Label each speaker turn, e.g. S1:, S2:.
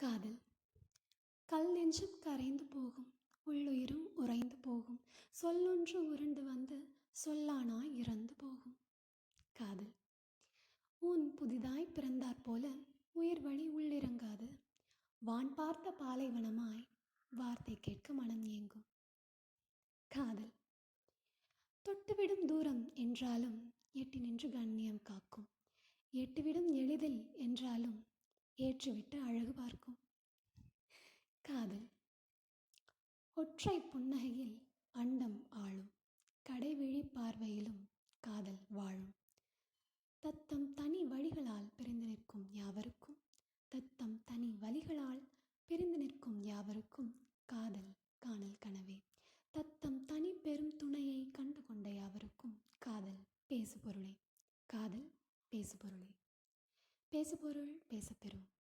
S1: காதல். கல் நெஞ்சும் கரைந்து போகும். உள்ளுயிரும் உறைந்து போகும். சொல்லொன்று உருண்டு வந்து சொல்லானாய் இறந்து போகும். காதல். உன் புதிதாய் பிறந்தாற் போல உயிர் வழி உள்ளிறங்காது. வான் பார்த்த பாலைவனமாய் வார்த்தை கேட்க மனம் ஏங்கும். காதல். தொட்டுவிடும் தூரம் என்றாலும் எட்டி நின்று கண்ணியம் காக்கும். எட்டுவிடும் எளிதில் என்றாலும் ஏற்றுவிட்டு அழகு பார்க்கும். காதல். ஒற்றை புன்னகையில் அண்டம் ஆளும். கடைவிழி பார்வையிலும் காதல் வாழும். தத்தம் தனி வழிகளால் பிரிந்து நிற்கும் யாவருக்கும் தத்தம் தனி வழிகளால் பிரிந்து நிற்கும் யாவருக்கும் காதல் காணல் கனவே. தத்தம் தனி பெரும் துணையை கண்டு கொண்ட யாவருக்கும் காதல் பேசுபொருளே. காதல் பேசுபொருளே. பேசுபொருள் பேசப்பெறும்.